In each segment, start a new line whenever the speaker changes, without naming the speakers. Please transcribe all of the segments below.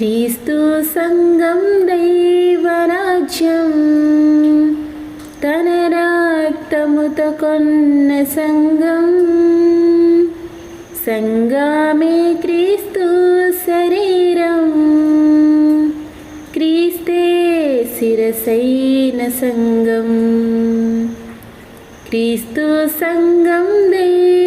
క్రీస్తు సంఘం దైవరాజ్యం. తన రక్తముతో కొన్న సంఘం. సంఘమే క్రీస్తు శరీరం. క్రీస్తే శిరసైన సంఘం. క్రీస్తు సంఘం దైవ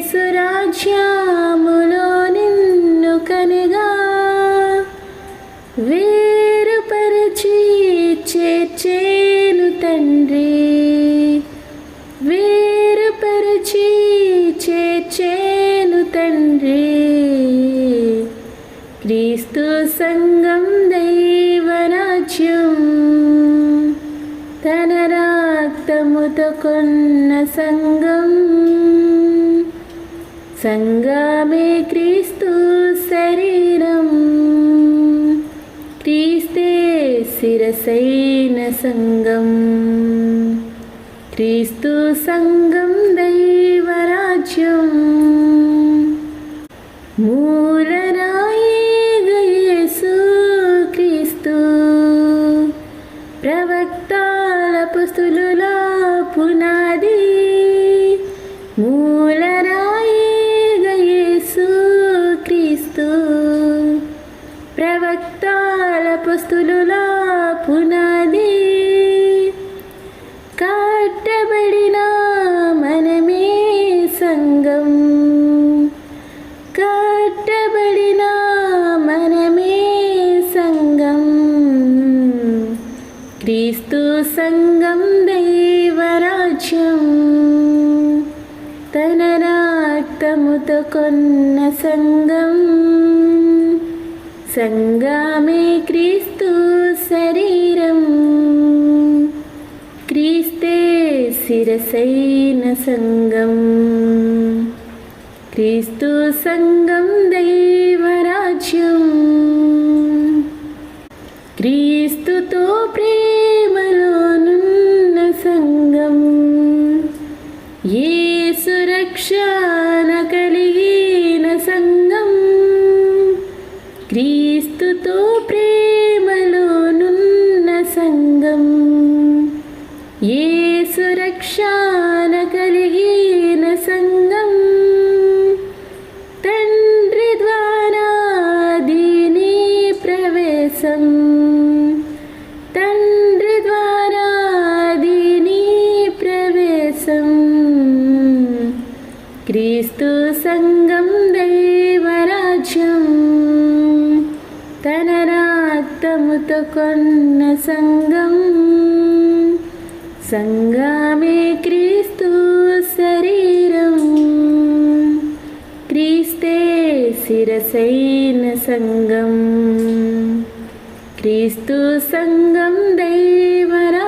యేసు రాజ్యములో నిన్ను కనుగా వేరుపరచి చేర్చేను తండ్రి. వేరుపరచి చేర్చేను తండ్రి. క్రీస్తు సంఘం దైవరాజ్యం. తన రక్తముతో కొన్న సంఘం సంగమే క్రీస్తు శరీరం. క్రీస్తే శిరసైన సంగం క్రీస్తు సంగం దైవరాజ్యం. మూలరాయేసు క్రీస్తు. ప్రవక్తాల పుస్తులుల పునాది ప్రవక్తాల పుస్తులుల పునాది కట్టబడిన మనమే సంఘం. కట్టబడిన మనమే సంఘం. క్రీస్తు సంఘం దైవరాజ్యం. తన రక్తముతో కొన్న సంఘం. సంగామే క్రీస్తు శరీరం. క్రీస్తే శిరసైన సంగం క్రీస్తు సంగం దైవరాజ్యం. క్రీస్తుతో ప్రేమలోనున్న సంగం ఏ రక్షణ క్రీస్తుతో ప్రేమలోనున్న సంఘం. ఏ సురక్షాన కలిగిన సంఘం. తండ్రి ద్వారా దీని ప్రవేశం. తండ్రి ద్వారా దీని ప్రవేశం. క్రీస్తు సంఘం కొన్న సంఘం సంఘమే క్రీస్తు శరీరం. క్రీస్తే శిరసైన సంఘం. క్రీస్తు సంఘం దైవరా